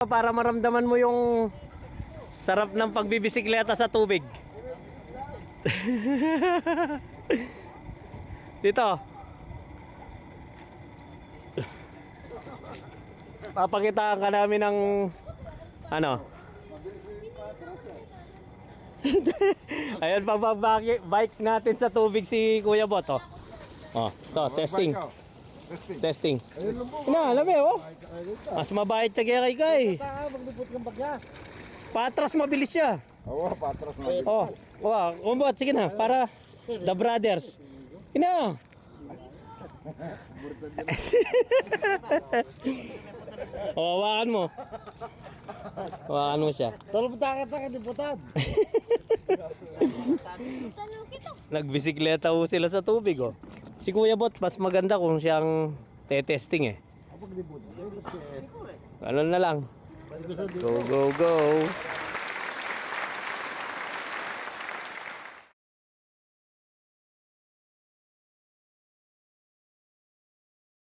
Para maramdaman mo yung sarap ng pagbibisikleta sa tubig. Dito. Papakitaan ka namin ng ano? Ayun pa ba bike natin sa tubig si Kuya Boto. Oh, to testing. Testing. Testing. Ayun lang po. Na, alam mo, oh. Mas mabait siya kaya kay Kay. Maglipot kang bagya. Patras mabilis siya. Oo, patras na. Oh, wow, umbot, sige na, para the brothers. Ina. oh, hawakan mo. Hawakan mo siya. Tolong takat na kadiputan. Nagbisikleta ho sila sa tubig, oh. Si Kuya Bot, mas maganda kung siyang te-testing eh. Kasi, Ano na lang. Go, go, go.